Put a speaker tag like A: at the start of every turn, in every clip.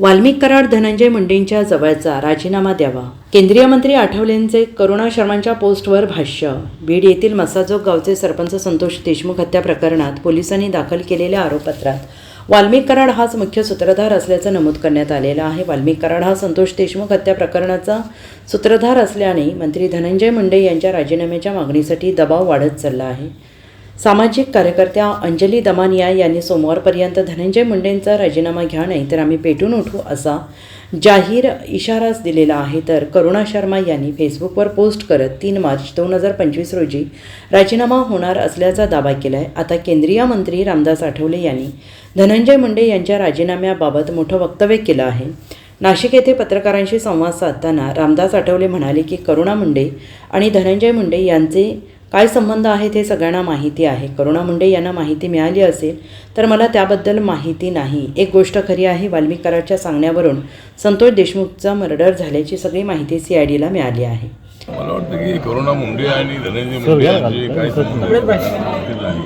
A: वाल्मिक कराड धनंजय मुंडेंच्या जवळचा राजीनामा द्यावा. केंद्रीय मंत्री आठवलेंचे करुणा शर्मांच्या पोस्टवर भाष्य. बीड येथील मसाजोग गावचे सरपंच संतोष देशमुख हत्या प्रकरणात पोलिसांनी दाखल केलेल्या आरोपपत्रात वाल्मिक कराड हाच मुख्य सूत्रधार असल्याचं नमूद करण्यात आलेलं आहे. वाल्मिक कराड हा संतोष देशमुख हत्या प्रकरणाचा सूत्रधार असल्याने मंत्री धनंजय मुंडे यांच्या राजीनाम्याच्या मागणीसाठी दबाव वाढत चालला आहे. सामाजिक कार्यकर्त्या अंजली दमानिया यांनी सोमवारपर्यंत धनंजय मुंडेंचा राजीनामा घ्या नाही तर आम्ही पेटून उठू असा जाहीर इशाराच दिलेला आहे. तर करुणा शर्मा यांनी फेसबुकवर पोस्ट करत तीन मार्च दोन हजार पंचवीस रोजी राजीनामा होणार असल्याचा दावा केला आहे आता केंद्रीय मंत्री रामदास आठवले यांनी धनंजय मुंडे यांच्या राजीनाम्याबाबत मोठं वक्तव्य केलं आहे. नाशिक येथे पत्रकारांशी संवाद साधताना रामदास आठवले म्हणाले की करुणा मुंडे आणि धनंजय मुंडे यांचे काय संबंध आहेत हे सगळ्यांना माहिती आहे. करुणा मुंडे यांना माहिती मिळाली असेल तर मला त्याबद्दल माहिती नाही. एक गोष्ट खरी आहे वाल्मिक कराडच्या सांगण्यावरून संतोष देशमुखचा मर्डर झाल्याची सगळी माहिती सी आय डीला मिळाली आहे.
B: मला वाटतं की करुणा मुंडे आणि धनंजय मुंडे यांचे नाही.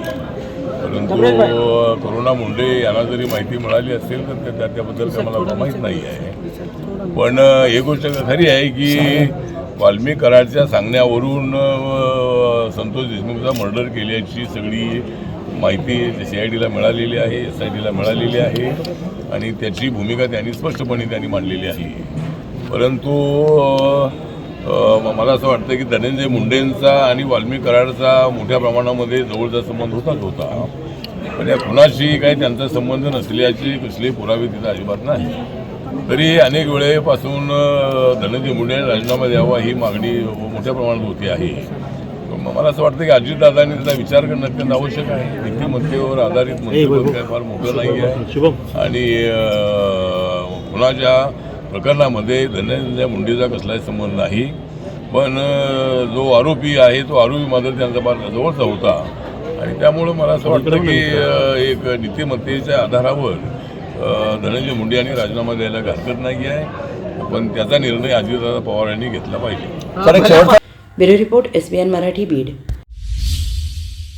B: परंतु करुणा मुंडे यांना जरी माहिती मिळाली असेल तर त्या- त्या- त्याबद्दल काय मला माहीत नाही आहे. पण एक गोष्ट खरी आहे की वाल्मिक कराडच्या सांगण्यावरून संतोष देशमुखचा मर्डर केल्याची सगळी माहिती सी आय डीला मिळालेली आहे एस आय डीला मिळालेली आहे आणि त्याची भूमिका त्यांनी स्पष्टपणे त्यांनी मांडलेली आहे. परंतु मला असं वाटतं की धनंजय मुंडेंचा आणि वाल्मी कराडचा मोठ्या प्रमाणामध्ये जवळचा संबंध होताच होता. पण या कुणाशी काही त्यांचा संबंध नसल्याचे कसले पुरावे तिथं अजिबात नाही. तरी अनेक वेळेपासून धनंजय मुंडे यांनी राजीनामा द्यावा ही मागणी मोठ्या प्रमाणात होती आहे. मला असं वाटतं की अजितदादांनी त्याचा विचार करणं अत्यंत आवश्यक आहे. नीतिमत्तेवर आधारित मंत्रिपद काय फार मोठं नाही आहे आणि खुनाच्या प्रकरणामध्ये धनंजय मुंडेचा कसलाही संबंध नाही पण जो आरोपी आहे तो आरोपी मात्र त्यांचा फार जवळचा होता. आणि त्यामुळं मला असं वाटतं की अ, एक नीतिमत्तेच्या आधारावर धनंजय मुंडे यांनी राजीनामा द्यायला हरकत नाही आहे. पण त्याचा निर्णय अजितदादा पवार यांनी घेतला पाहिजे.
A: Bureau report S B N Marathi Beed.